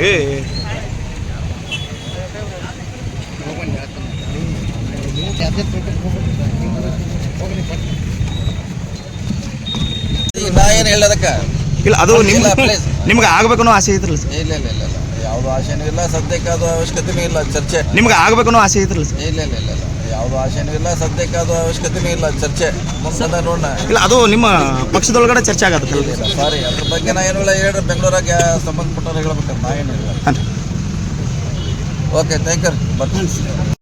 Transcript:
ಏ. ನಾ ಏನು ಹೇಳೋದಕ್ಕ? ಇಲ್ಲ ಅದು ನಿಮ್ಮ ನಿಮ್ಗೆ ಆಗ್ಬೇಕನ್ನೋ ಆಸೆ ಐತ್ರಲ್ಲ ಸರ್. ಇಲ್ಲ ಇಲ್ಲ ಇಲ್ಲ ಇಲ್ಲ. ಯಾವುದು ಆಸೆನೂ ಇಲ್ಲ ಸದ್ಯಕ್ಕೆ ಅದು ಅವಶ್ಯಕತೆನೂ ಇಲ್ಲ ಚರ್ಚೆ. ನಿಮ್ಗೆ ಆಗ್ಬೇಕನ್ನೋ ಆಸೆ ಐತ್ರಲ್ಲ ಸರ್. ಇಲ್ಲ ಇಲ್ಲ ಇಲ್ಲ ಇಲ್ಲ. ಯಾವುದು ಆಶೆನೂ ಇಲ್ಲ. ಸದ್ಯಕ್ಕೆ ಅದು ಅವಶ್ಯಕತೆನೂ ಇಲ್ಲ ಚರ್ಚೆ. ಮುಂದೆ ನೋಡೋಣ. ಇಲ್ಲ ಅದು ನಿಮ್ಮ ಪಕ್ಷದೊಳಗಡೆ ಚರ್ಚೆ ಆಗತ್ತೆ. ಇಲ್ಲ ಸಾರಿ ಅದ್ರ ಬಗ್ಗೆ ನಾ ಏನು ಇಲ್ಲ ಹೇಳ್ರಿ. ಬೆಂಗಳೂರಾಗ ಸಂಬಂಧಪಟ್ಟವ್ರು ಹೇಳ್ಬೇಕಂತ ನಾ ಏನು ಇಲ್ಲ ಓಕೆ ಥ್ಯಾಂಕ್ ಯು ಬರ್ತೀನಿ.